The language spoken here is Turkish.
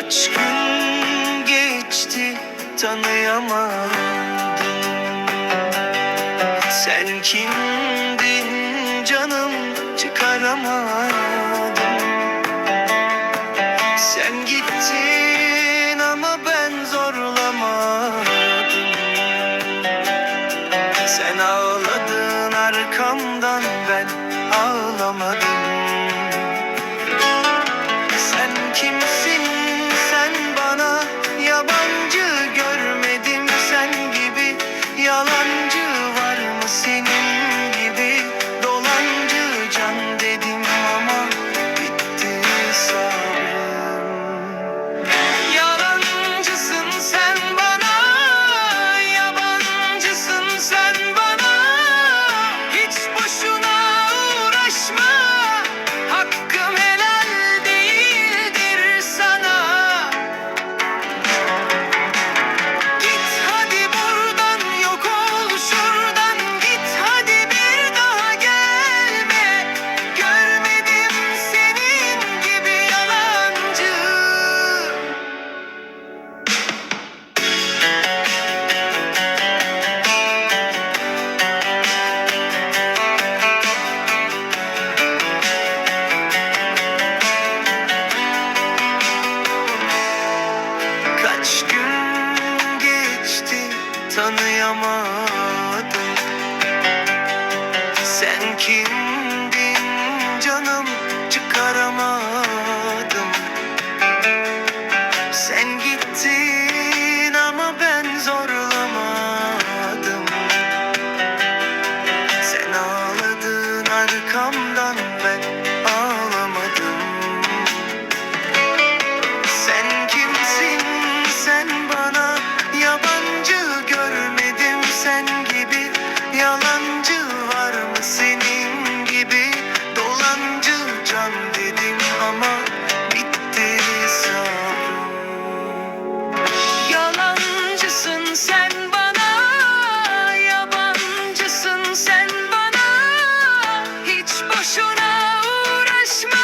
Kaç gün geçti tanıyamadım. Sen kimdin canım çıkaramadım. Sen gittin ama ben zorlamadım. Sen ağladın arkamda tanıyamadım. Sen kimdin canım? Çıkaramadım. Sen gittin ama ben zorlamadım. Sen ağladın arkamdan. uğraşma.